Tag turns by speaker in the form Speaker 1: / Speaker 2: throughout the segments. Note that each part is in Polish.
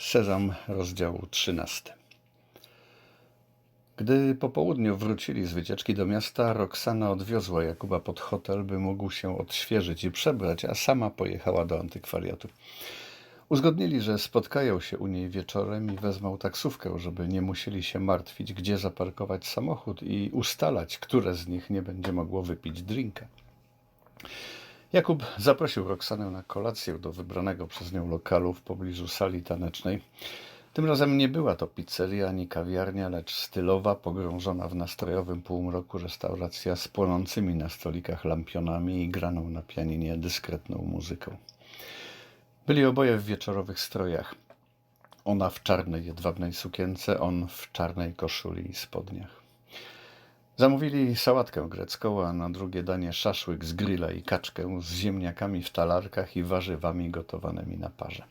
Speaker 1: Sezam, rozdział 13. Gdy po południu wrócili z wycieczki do miasta, Roxana odwiozła Jakuba pod hotel, by mógł się odświeżyć i przebrać, a sama pojechała do antykwariatu. Uzgodnili, że spotkają się u niej wieczorem i wezmą taksówkę, żeby nie musieli się martwić, gdzie zaparkować samochód i ustalać, które z nich nie będzie mogło wypić drinka. Jakub zaprosił Roxanę na kolację do wybranego przez nią lokalu w pobliżu sali tanecznej. Tym razem nie była to pizzeria ani kawiarnia, lecz stylowa, pogrążona w nastrojowym półmroku restauracja z płonącymi na stolikach lampionami i graną na pianinie dyskretną muzyką. Byli oboje w wieczorowych strojach. Ona w czarnej jedwabnej sukience, on w czarnej koszuli i spodniach. Zamówili sałatkę grecką, a na drugie danie szaszłyk z grilla i kaczkę z ziemniakami w talarkach i warzywami gotowanymi na parze.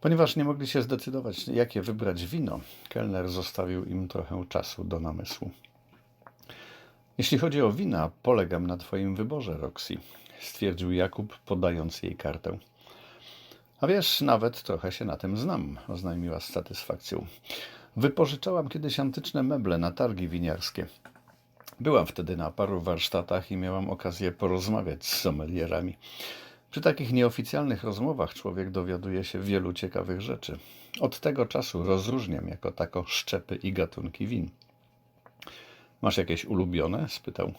Speaker 1: Ponieważ nie mogli się zdecydować, jakie wybrać wino, kelner zostawił im trochę czasu do namysłu. Jeśli chodzi o wina, polegam na Twoim wyborze, Roxy, stwierdził Jakub, podając jej kartę. A wiesz, nawet trochę się na tym znam, oznajmiła z satysfakcją. Wypożyczałam kiedyś antyczne meble na targi winiarskie. Byłam wtedy na paru warsztatach i miałam okazję porozmawiać z sommelierami. Przy takich nieoficjalnych rozmowach człowiek dowiaduje się wielu ciekawych rzeczy. Od tego czasu rozróżniam jako tako szczepy i gatunki win. Masz jakieś ulubione? spytał.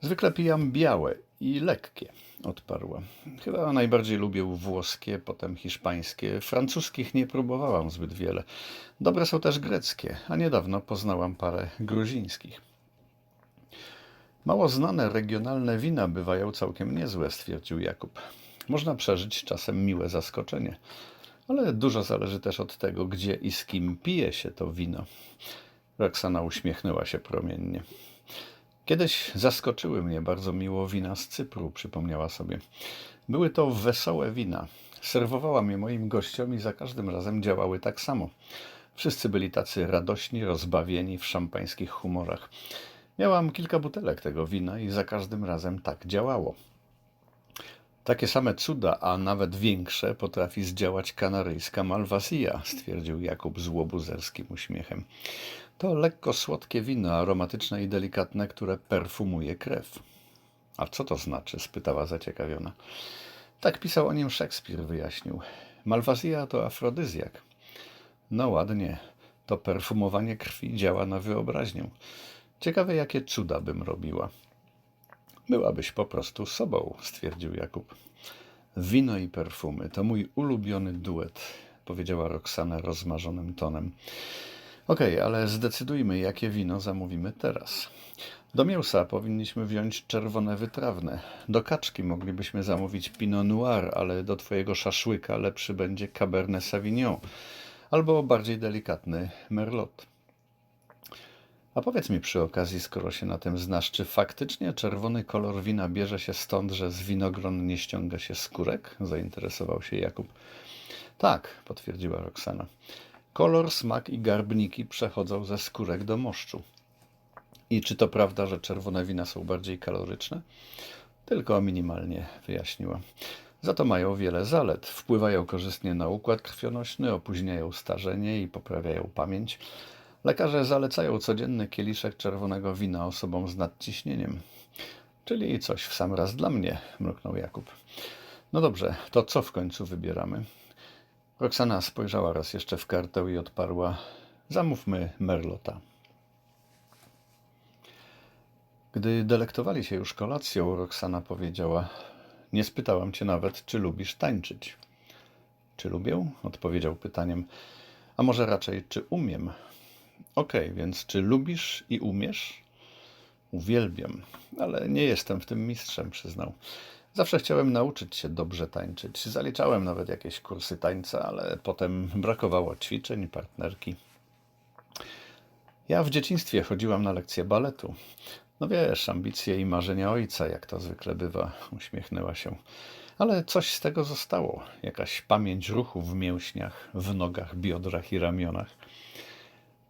Speaker 1: Zwykle pijam białe i lekkie, odparła. Chyba najbardziej lubię włoskie, potem hiszpańskie. Francuskich nie próbowałam zbyt wiele. Dobre są też greckie, a niedawno poznałam parę gruzińskich. Mało znane regionalne wina bywają całkiem niezłe, stwierdził Jakub. Można przeżyć czasem miłe zaskoczenie, ale dużo zależy też od tego, gdzie i z kim pije się to wino. Roxana uśmiechnęła się promiennie. Kiedyś zaskoczyły mnie bardzo miło wina z Cypru, przypomniała sobie. Były to wesołe wina. Serwowałam je moim gościom i za każdym razem działały tak samo. Wszyscy byli tacy radośni, rozbawieni w szampańskich humorach. Miałam kilka butelek tego wina i za każdym razem tak działało. Takie same cuda, a nawet większe, potrafi zdziałać kanaryjska malwazja, stwierdził Jakub z łobuzerskim uśmiechem. To lekko słodkie wino, aromatyczne i delikatne, które perfumuje krew. A co to znaczy? spytała zaciekawiona. Tak pisał o nim Szekspir, wyjaśnił. Malwazja to afrodyzjak. No ładnie, to perfumowanie krwi działa na wyobraźnię. Ciekawe, jakie cuda bym robiła. Byłabyś po prostu sobą, stwierdził Jakub. Wino i perfumy to mój ulubiony duet, powiedziała Roxana rozmarzonym tonem. Okej, okay, ale zdecydujmy, jakie wino zamówimy teraz. Do mięsa powinniśmy wziąć czerwone wytrawne. Do kaczki moglibyśmy zamówić Pinot Noir, ale do twojego szaszłyka lepszy będzie Cabernet Sauvignon albo bardziej delikatny Merlot. A powiedz mi przy okazji, skoro się na tym znasz, czy faktycznie czerwony kolor wina bierze się stąd, że z winogron nie ściąga się skórek? Zainteresował się Jakub. Tak, potwierdziła Roxana. Kolor, smak i garbniki przechodzą ze skórek do moszczu. I czy to prawda, że czerwone wina są bardziej kaloryczne? Tylko minimalnie, wyjaśniła. Za to mają wiele zalet. Wpływają korzystnie na układ krwionośny, opóźniają starzenie i poprawiają pamięć. Lekarze zalecają codzienny kieliszek czerwonego wina osobom z nadciśnieniem. Czyli coś w sam raz dla mnie, mruknął Jakub. No dobrze, to co w końcu wybieramy? Roxana spojrzała raz jeszcze w kartę i odparła: Zamówmy Merlota. Gdy delektowali się już kolacją, Roxana powiedziała: Nie spytałam cię nawet, czy lubisz tańczyć. Czy lubię? odpowiedział pytaniem. A może raczej, czy umiem? Okay, więc czy lubisz i umiesz? Uwielbiam, ale nie jestem w tym mistrzem, przyznał. Zawsze chciałem nauczyć się dobrze tańczyć. Zaliczałem nawet jakieś kursy tańca, ale potem brakowało ćwiczeń, partnerki. Ja w dzieciństwie chodziłam na lekcje baletu. No wiesz, ambicje i marzenia ojca, jak to zwykle bywa, uśmiechnęła się. Ale coś z tego zostało. Jakaś pamięć ruchu w mięśniach, w nogach, biodrach i ramionach.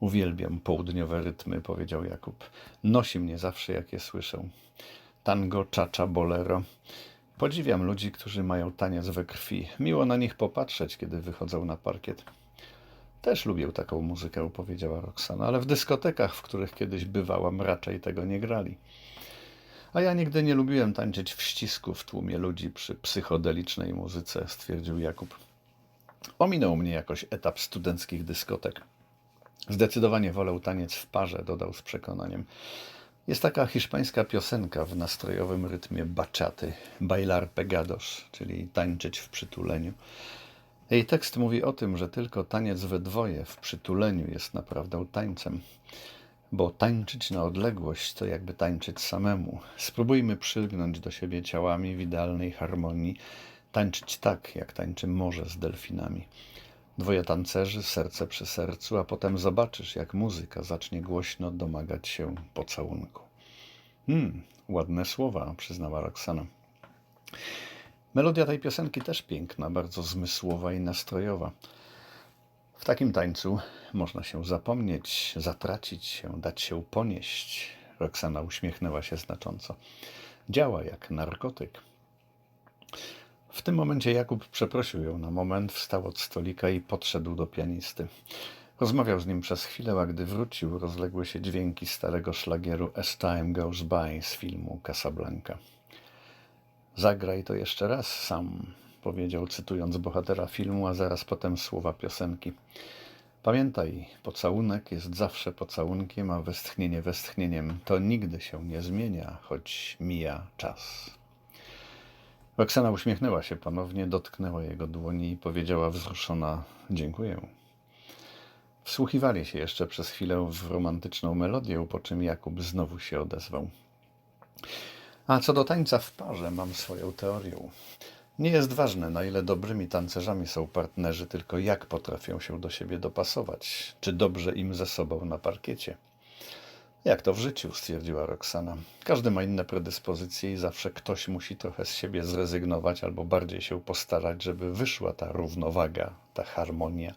Speaker 1: Uwielbiam południowe rytmy, powiedział Jakub. Nosi mnie zawsze, jak je słyszę. Tango, czacza, bolero. Podziwiam ludzi, którzy mają taniec we krwi. Miło na nich popatrzeć, kiedy wychodzą na parkiet. Też lubię taką muzykę, powiedziała Roxana, ale w dyskotekach, w których kiedyś bywałam, raczej tego nie grali. A ja nigdy nie lubiłem tańczyć w ścisku w tłumie ludzi przy psychodelicznej muzyce, stwierdził Jakub. Ominął mnie jakoś etap studenckich dyskotek. Zdecydowanie wolę taniec w parze, dodał z przekonaniem. Jest taka hiszpańska piosenka w nastrojowym rytmie baczaty, bailar pegados, czyli tańczyć w przytuleniu. Jej tekst mówi o tym, że tylko taniec we dwoje w przytuleniu jest naprawdę tańcem. Bo tańczyć na odległość to jakby tańczyć samemu. Spróbujmy przylgnąć do siebie ciałami w idealnej harmonii, tańczyć tak, jak tańczy morze z delfinami. Dwoje tancerzy, serce przy sercu, a potem zobaczysz, jak muzyka zacznie głośno domagać się pocałunku. Hmm, ładne słowa, przyznała Roxana. Melodia tej piosenki też piękna, bardzo zmysłowa i nastrojowa. W takim tańcu można się zapomnieć, zatracić się, dać się ponieść. Roxana uśmiechnęła się znacząco. Działa jak narkotyk. W tym momencie Jakub przeprosił ją na moment, wstał od stolika i podszedł do pianisty. Rozmawiał z nim przez chwilę, a gdy wrócił, rozległy się dźwięki starego szlagieru As Time Goes By z filmu Casablanca. Zagraj to jeszcze raz sam, powiedział, cytując bohatera filmu, a zaraz potem słowa piosenki. Pamiętaj, pocałunek jest zawsze pocałunkiem, a westchnienie westchnieniem. To nigdy się nie zmienia, choć mija czas. Roxana uśmiechnęła się ponownie, dotknęła jego dłoni i powiedziała wzruszona: Dziękuję. Wsłuchiwali się jeszcze przez chwilę w romantyczną melodię, po czym Jakub znowu się odezwał. A co do tańca w parze, mam swoją teorię. Nie jest ważne, na ile dobrymi tancerzami są partnerzy, tylko jak potrafią się do siebie dopasować, czy dobrze im ze sobą na parkiecie. Jak to w życiu, stwierdziła Roxana. Każdy ma inne predyspozycje i zawsze ktoś musi trochę z siebie zrezygnować albo bardziej się postarać, żeby wyszła ta równowaga, ta harmonia.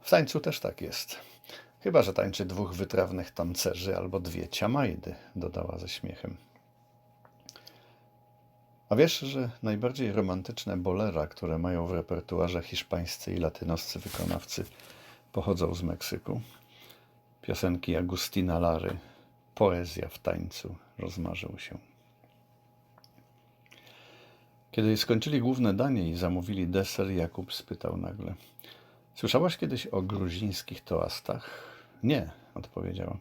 Speaker 1: W tańcu też tak jest. Chyba, że tańczy dwóch wytrawnych tancerzy albo dwie ciamajdy, dodała ze śmiechem. A wiesz, że najbardziej romantyczne bolera, które mają w repertuarze hiszpańscy i latynoscy wykonawcy, pochodzą z Meksyku? Piosenki Agustina Lary, poezja w tańcu, rozmarzył się. Kiedy skończyli główne danie i zamówili deser, Jakub spytał nagle: Słyszałaś kiedyś o gruzińskich toastach? Nie, odpowiedziała.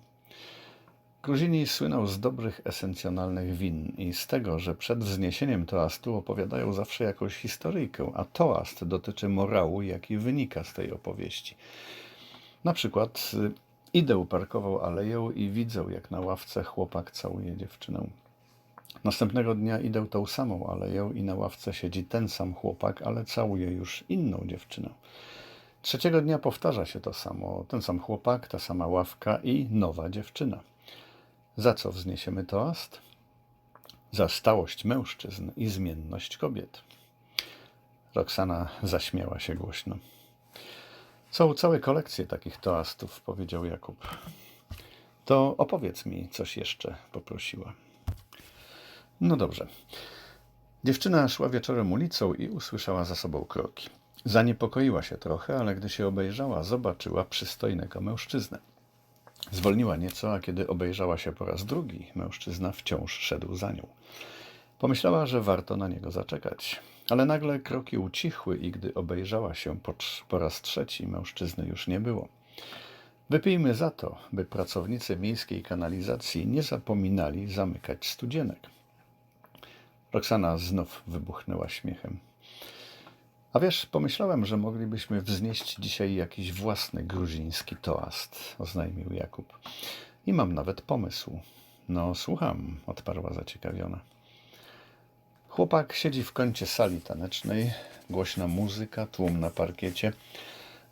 Speaker 1: Gruzini słynął z dobrych esencjonalnych win i z tego, że przed wzniesieniem toastu opowiadają zawsze jakąś historyjkę, a toast dotyczy morału, jaki wynika z tej opowieści. Na przykład y, idę uparkował aleją i widzę, jak na ławce chłopak całuje dziewczynę. Następnego dnia idę tą samą aleją i na ławce siedzi ten sam chłopak, ale całuje już inną dziewczynę. Trzeciego dnia powtarza się to samo, ten sam chłopak, ta sama ławka i nowa dziewczyna. Za co wzniesiemy toast? Za stałość mężczyzn i zmienność kobiet. Roxana zaśmiała się głośno. Są całe kolekcje takich toastów, powiedział Jakub. To opowiedz mi coś jeszcze, poprosiła. No dobrze. Dziewczyna szła wieczorem ulicą i usłyszała za sobą kroki. Zaniepokoiła się trochę, ale gdy się obejrzała, zobaczyła przystojnego mężczyznę. Zwolniła nieco, a kiedy obejrzała się po raz drugi, mężczyzna wciąż szedł za nią. Pomyślała, że warto na niego zaczekać. Ale nagle kroki ucichły i gdy obejrzała się po, po raz trzeci, mężczyzny już nie było. Wypijmy za to, by pracownicy miejskiej kanalizacji nie zapominali zamykać studzienek. Roxana znów wybuchnęła śmiechem. A wiesz, pomyślałem, że moglibyśmy wznieść dzisiaj jakiś własny gruziński toast, oznajmił Jakub. I mam nawet pomysł. No, słucham, odparła zaciekawiona. Chłopak siedzi w kącie sali tanecznej, głośna muzyka, tłum na parkiecie.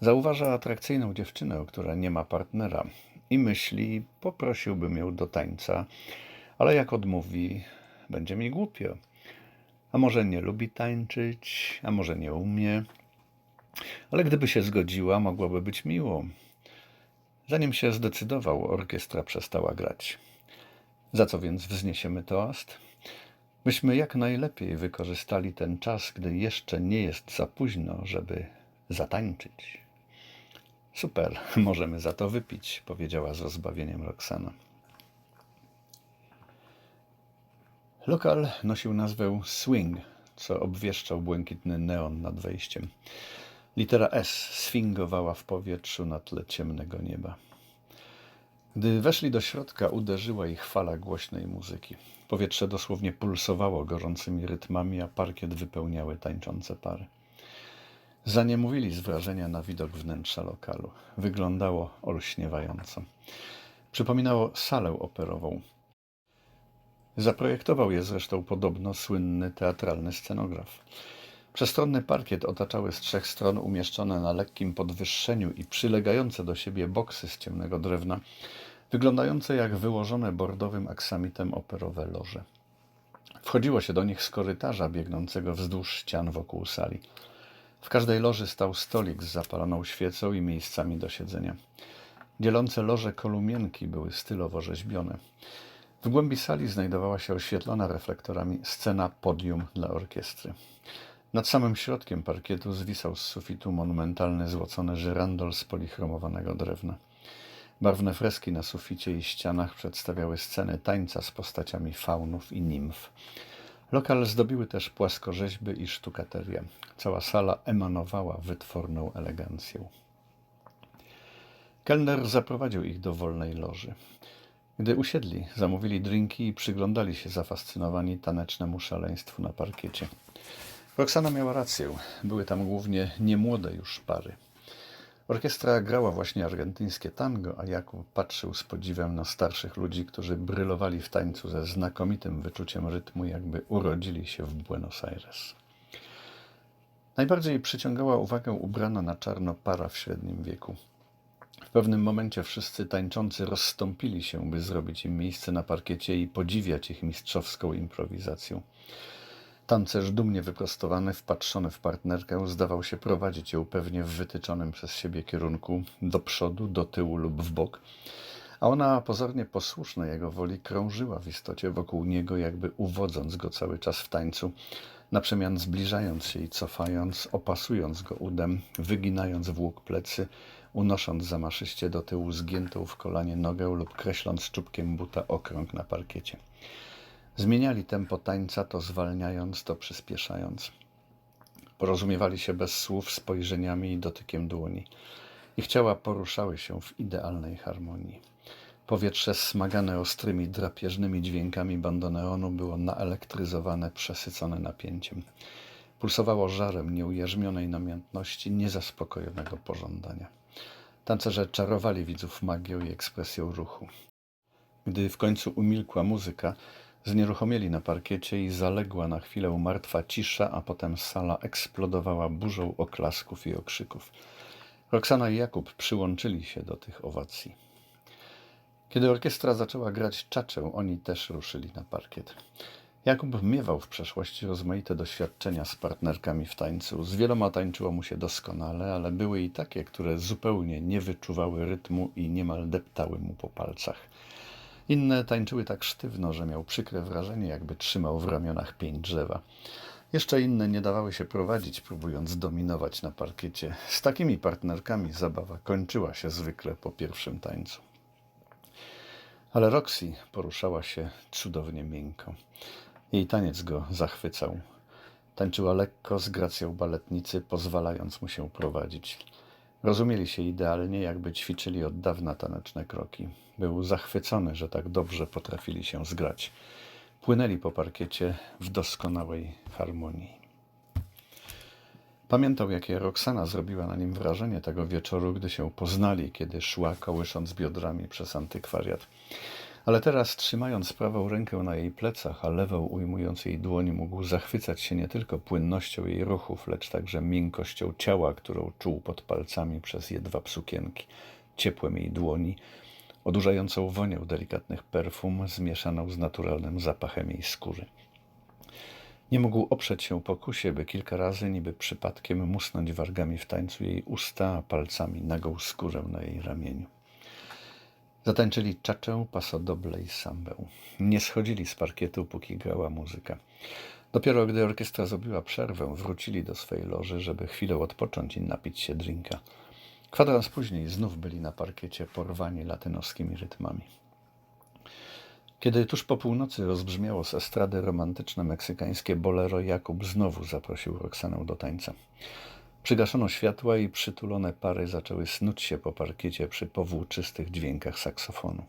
Speaker 1: Zauważa atrakcyjną dziewczynę, która nie ma partnera i myśli, poprosiłbym ją do tańca, ale jak odmówi, będzie mi głupio. A może nie lubi tańczyć, a może nie umie. Ale gdyby się zgodziła, mogłoby być miło. Zanim się zdecydował, orkiestra przestała grać. Za co więc wzniesiemy toast? Byśmy jak najlepiej wykorzystali ten czas, gdy jeszcze nie jest za późno, żeby zatańczyć. Super, możemy za to wypić, powiedziała z rozbawieniem Roxana. Lokal nosił nazwę Swing, co obwieszczał błękitny neon nad wejściem. Litera S sfingowała w powietrzu na tle ciemnego nieba. Gdy weszli do środka, uderzyła ich fala głośnej muzyki. Powietrze dosłownie pulsowało gorącymi rytmami, a parkiet wypełniały tańczące pary. Zaniemówili z wrażenia na widok wnętrza lokalu. Wyglądało olśniewająco. Przypominało salę operową. Zaprojektował je zresztą podobno słynny teatralny scenograf. Przestronny parkiet otaczały z trzech stron umieszczone na lekkim podwyższeniu i przylegające do siebie boksy z ciemnego drewna, wyglądające jak wyłożone bordowym aksamitem operowe loże. Wchodziło się do nich z korytarza biegnącego wzdłuż ścian wokół sali. W każdej loży stał stolik z zapaloną świecą i miejscami do siedzenia. Dzielące loże kolumienki były stylowo rzeźbione. W głębi sali znajdowała się oświetlona reflektorami scena podium dla orkiestry. Nad samym środkiem parkietu zwisał z sufitu monumentalny złocony żyrandol z polichromowanego drewna. Barwne freski na suficie i ścianach przedstawiały sceny tańca z postaciami faunów i nimf. Lokal zdobiły też płaskorzeźby i sztukateria. Cała sala emanowała wytworną elegancją. Kelner zaprowadził ich do wolnej loży. Gdy usiedli, zamówili drinki i przyglądali się zafascynowani tanecznemu szaleństwu na parkiecie. Roxana miała rację. Były tam głównie niemłode już pary. Orkiestra grała właśnie argentyńskie tango, a Jakub patrzył z podziwem na starszych ludzi, którzy brylowali w tańcu ze znakomitym wyczuciem rytmu, jakby urodzili się w Buenos Aires. Najbardziej przyciągała uwagę ubrana na czarno para w średnim wieku. W pewnym momencie wszyscy tańczący rozstąpili się, by zrobić im miejsce na parkiecie i podziwiać ich mistrzowską improwizacją. Tancerz dumnie wyprostowany, wpatrzony w partnerkę, zdawał się prowadzić ją pewnie w wytyczonym przez siebie kierunku, do przodu, do tyłu lub w bok, a ona, pozornie posłuszna jego woli, krążyła w istocie wokół niego, jakby uwodząc go cały czas w tańcu, na przemian zbliżając się i cofając, opasując go udem, wyginając w łuk plecy, unosząc zamaszyście do tyłu zgiętą w kolanie nogę lub kreśląc czubkiem buta okrąg na parkiecie. Zmieniali tempo tańca, to zwalniając, to przyspieszając. Porozumiewali się bez słów spojrzeniami i dotykiem dłoni. Ich ciała poruszały się w idealnej harmonii. Powietrze smagane ostrymi, drapieżnymi dźwiękami bandoneonu było naelektryzowane, przesycone napięciem. Pulsowało żarem nieujarzmionej namiętności, niezaspokojonego pożądania. Tancerze czarowali widzów magią i ekspresją ruchu. Gdy w końcu umilkła muzyka, Znieruchomieli na parkiecie i zaległa na chwilę martwa cisza, a potem sala eksplodowała burzą oklasków i okrzyków. Roxana i Jakub przyłączyli się do tych owacji. Kiedy orkiestra zaczęła grać czaczę, oni też ruszyli na parkiet. Jakub miewał w przeszłości rozmaite doświadczenia z partnerkami w tańcu. Z wieloma tańczyło mu się doskonale, ale były i takie, które zupełnie nie wyczuwały rytmu i niemal deptały mu po palcach. Inne tańczyły tak sztywno, że miał przykre wrażenie, jakby trzymał w ramionach pień drzewa. Jeszcze inne nie dawały się prowadzić, próbując dominować na parkiecie. Z takimi partnerkami zabawa kończyła się zwykle po pierwszym tańcu. Ale Roxy poruszała się cudownie miękko. Jej taniec go zachwycał. Tańczyła lekko, z gracją baletnicy, pozwalając mu się prowadzić. Rozumieli się idealnie, jakby ćwiczyli od dawna taneczne kroki. Był zachwycony, że tak dobrze potrafili się zgrać. Płynęli po parkiecie w doskonałej harmonii. Pamiętał, jakie Roxana zrobiła na nim wrażenie tego wieczoru, gdy się poznali, kiedy szła kołysząc biodrami przez antykwariat. Ale teraz, trzymając prawą rękę na jej plecach, a lewą ujmując jej dłoń, mógł zachwycać się nie tylko płynnością jej ruchów, lecz także miękkością ciała, którą czuł pod palcami przez jedwab sukienki, ciepłem jej dłoni, odurzającą wonią delikatnych perfum zmieszaną z naturalnym zapachem jej skóry. Nie mógł oprzeć się pokusie, by kilka razy niby przypadkiem musnąć wargami w tańcu jej usta, a palcami nagą skórę na jej ramieniu. Zatańczyli czaczę, pasodoble i sambę. Nie schodzili z parkietu, póki grała muzyka. Dopiero gdy orkiestra zrobiła przerwę, wrócili do swej loży, żeby chwilę odpocząć i napić się drinka. Kwadrans później znów byli na parkiecie porwani latynoskimi rytmami. Kiedy tuż po północy rozbrzmiało z estrady romantyczne meksykańskie bolero, Jakub znowu zaprosił Roxanę do tańca. Przygaszono światła i przytulone pary zaczęły snuć się po parkiecie przy powłóczystych dźwiękach saksofonu.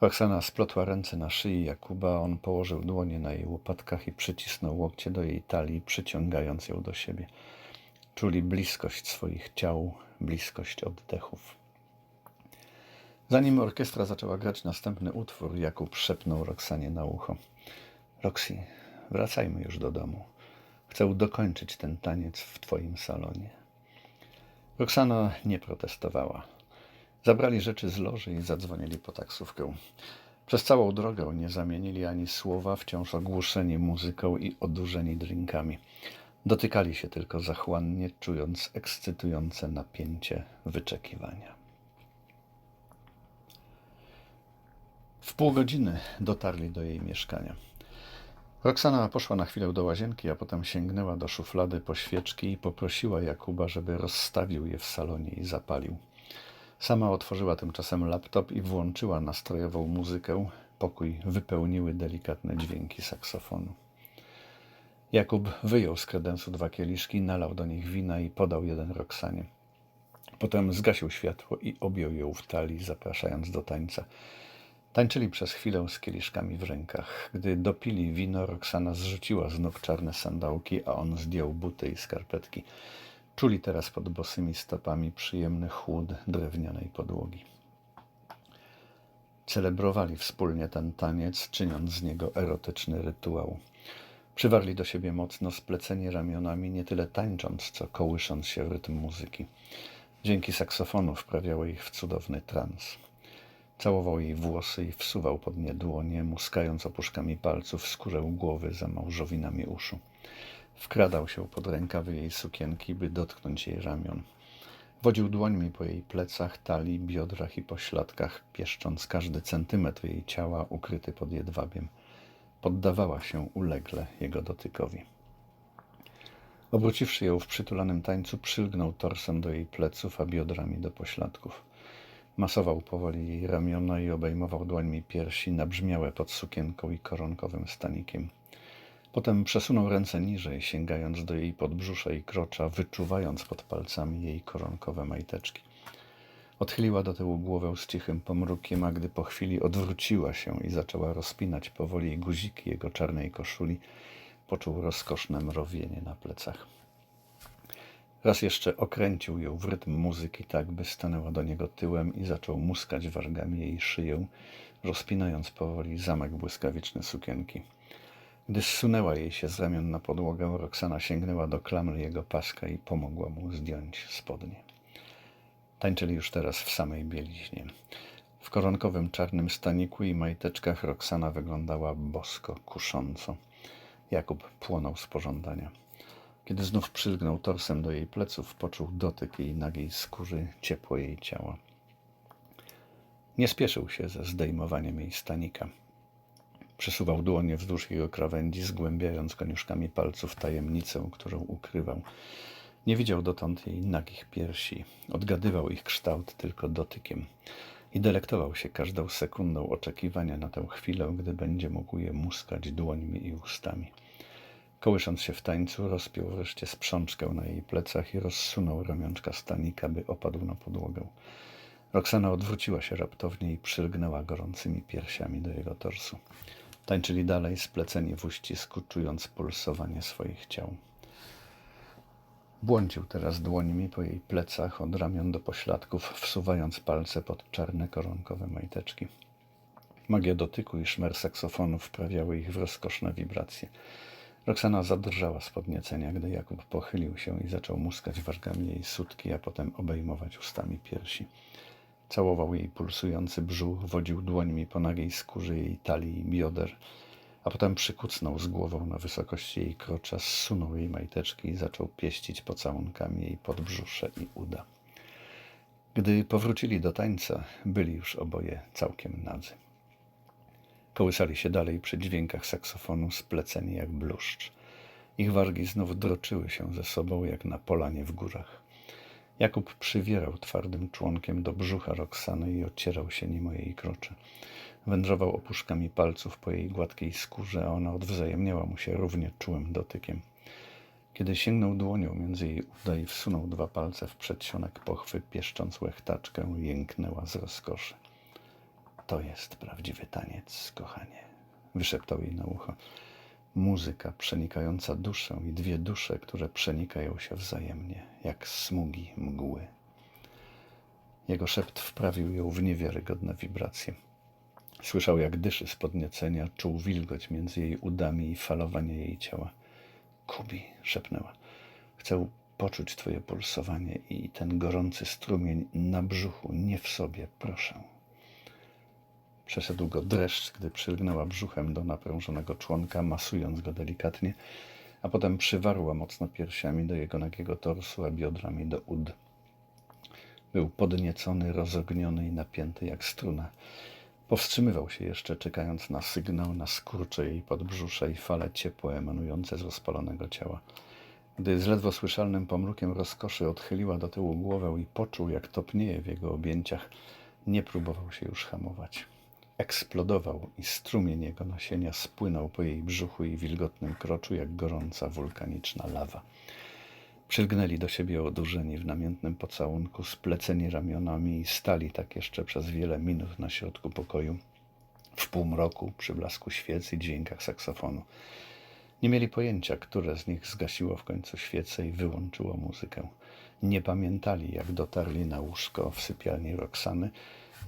Speaker 1: Roxana splotła ręce na szyi Jakuba, on położył dłonie na jej łopatkach i przycisnął łokcie do jej talii, przyciągając ją do siebie. Czuli bliskość swoich ciał, bliskość oddechów. Zanim orkiestra zaczęła grać następny utwór, Jakub szepnął Roxanie na ucho. Roxy, wracajmy już do domu. Chcę dokończyć ten taniec w twoim salonie. Roxana nie protestowała. Zabrali rzeczy z loży i zadzwonili po taksówkę. Przez całą drogę nie zamienili ani słowa, wciąż ogłuszeni muzyką i odurzeni drinkami. Dotykali się tylko zachłannie, czując ekscytujące napięcie wyczekiwania. W pół godziny dotarli do jej mieszkania. Roxana poszła na chwilę do łazienki, a potem sięgnęła do szuflady po świeczki i poprosiła Jakuba, żeby rozstawił je w salonie i zapalił. Sama otworzyła tymczasem laptop i włączyła nastrojową muzykę. Pokój wypełniły delikatne dźwięki saksofonu. Jakub wyjął z kredensu dwa kieliszki, nalał do nich wina i podał jeden Roxanie. Potem zgasił światło i objął ją w talii, zapraszając do tańca. Tańczyli przez chwilę z kieliszkami w rękach. Gdy dopili wino, Roxana zrzuciła z nóg czarne sandałki, a on zdjął buty i skarpetki. Czuli teraz pod bosymi stopami przyjemny chłód drewnianej podłogi. Celebrowali wspólnie ten taniec, czyniąc z niego erotyczny rytuał. Przywarli do siebie mocno, spleceni ramionami, nie tyle tańcząc, co kołysząc się w rytm muzyki. Dźwięki saksofonu wprawiały ich w cudowny trans. Całował jej włosy i wsuwał pod nie dłonie, muskając opuszkami palców skórę głowy za małżowinami uszu. Wkradał się pod rękawy jej sukienki, by dotknąć jej ramion. Wodził dłońmi po jej plecach, talii, biodrach i pośladkach, pieszcząc każdy centymetr jej ciała ukryty pod jedwabiem. Poddawała się ulegle jego dotykowi. Obróciwszy ją w przytulanym tańcu, przylgnął torsem do jej pleców, a biodrami do pośladków. Masował powoli jej ramiona i obejmował dłońmi piersi nabrzmiałe pod sukienką i koronkowym stanikiem. Potem przesunął ręce niżej, sięgając do jej podbrzusza i krocza, wyczuwając pod palcami jej koronkowe majteczki. Odchyliła do tyłu głowę z cichym pomrukiem, a gdy po chwili odwróciła się i zaczęła rozpinać powoli guziki jego czarnej koszuli, poczuł rozkoszne mrowienie na plecach. Raz jeszcze okręcił ją w rytm muzyki tak, by stanęła do niego tyłem i zaczął muskać wargami jej szyję, rozpinając powoli zamek błyskawiczny sukienki. Gdy zsunęła jej się z ramion na podłogę, Roxana sięgnęła do klamry jego paska i pomogła mu zdjąć spodnie. Tańczyli już teraz w samej bieliźnie. W koronkowym czarnym staniku i majteczkach Roxana wyglądała bosko, kusząco. Jakub płonął z pożądania. Kiedy znów przylgnął torsem do jej pleców, poczuł dotyk jej nagiej skóry, ciepło jej ciała. Nie spieszył się ze zdejmowaniem jej stanika. Przesuwał dłonie wzdłuż jego krawędzi, zgłębiając koniuszkami palców tajemnicę, którą ukrywał. Nie widział dotąd jej nagich piersi. Odgadywał ich kształt tylko dotykiem. I delektował się każdą sekundą oczekiwania na tę chwilę, gdy będzie mógł je muskać dłońmi i ustami. Kołysząc się w tańcu, rozpiął wreszcie sprzączkę na jej plecach i rozsunął ramionczka stanika, by opadł na podłogę. Roxana odwróciła się raptownie i przylgnęła gorącymi piersiami do jego torsu. Tańczyli dalej, spleceni w uścisku, czując pulsowanie swoich ciał. Błądził teraz dłońmi po jej plecach, od ramion do pośladków, wsuwając palce pod czarne koronkowe majteczki. Magia dotyku i szmer saksofonu wprawiały ich w rozkoszne wibracje. Roxana zadrżała z podniecenia, gdy Jakub pochylił się i zaczął muskać wargami jej sutki, a potem obejmować ustami piersi. Całował jej pulsujący brzuch, wodził dłońmi po nagiej skórze jej talii i bioder, a potem przykucnął z głową na wysokości jej krocza, zsunął jej majteczki i zaczął pieścić pocałunkami jej podbrzusze i uda. Gdy powrócili do tańca, byli już oboje całkiem nadzy. Kołysali się dalej przy dźwiękach saksofonu, spleceni jak bluszcz. Ich wargi znów droczyły się ze sobą, jak na polanie w górach. Jakub przywierał twardym członkiem do brzucha Roxany i ocierał się nim o jej krocze. Wędrował opuszkami palców po jej gładkiej skórze, a ona odwzajemniała mu się równie czułym dotykiem. Kiedy sięgnął dłonią między jej uda i wsunął dwa palce w przedsionek pochwy, pieszcząc łechtaczkę, jęknęła z rozkoszy. To jest prawdziwy taniec, kochanie, wyszeptał jej na ucho. Muzyka przenikająca duszę i dwie dusze, które przenikają się wzajemnie, jak smugi mgły. Jego szept wprawił ją w niewiarygodne wibracje. Słyszał, jak dyszy z podniecenia, czuł wilgoć między jej udami i falowanie jej ciała. Kubi, szepnęła. Chcę poczuć twoje pulsowanie i ten gorący strumień na brzuchu, nie w sobie, proszę. Przeszedł go dreszcz, gdy przylgnęła brzuchem do naprężonego członka, masując go delikatnie, a potem przywarła mocno piersiami do jego nagiego torsu, a biodrami do ud. Był podniecony, rozogniony i napięty jak struna. Powstrzymywał się jeszcze, czekając na sygnał, na skurcze jej podbrzusze i fale ciepłe emanujące z rozpalonego ciała. Gdy z ledwo słyszalnym pomrukiem rozkoszy odchyliła do tyłu głowę i poczuł, jak topnieje w jego objęciach, nie próbował się już hamować. Eksplodował i strumień jego nasienia spłynął po jej brzuchu i wilgotnym kroczu, jak gorąca wulkaniczna lawa. Przylgnęli do siebie odurzeni w namiętnym pocałunku, spleceni ramionami i stali tak jeszcze przez wiele minut na środku pokoju, w półmroku, przy blasku świec i dźwiękach saksofonu. Nie mieli pojęcia, które z nich zgasiło w końcu świecę i wyłączyło muzykę. Nie pamiętali, jak dotarli na łóżko w sypialni Roxany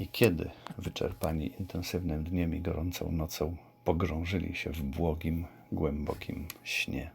Speaker 1: i kiedy, wyczerpani intensywnym dniem i gorącą nocą, pogrążyli się w błogim, głębokim śnie.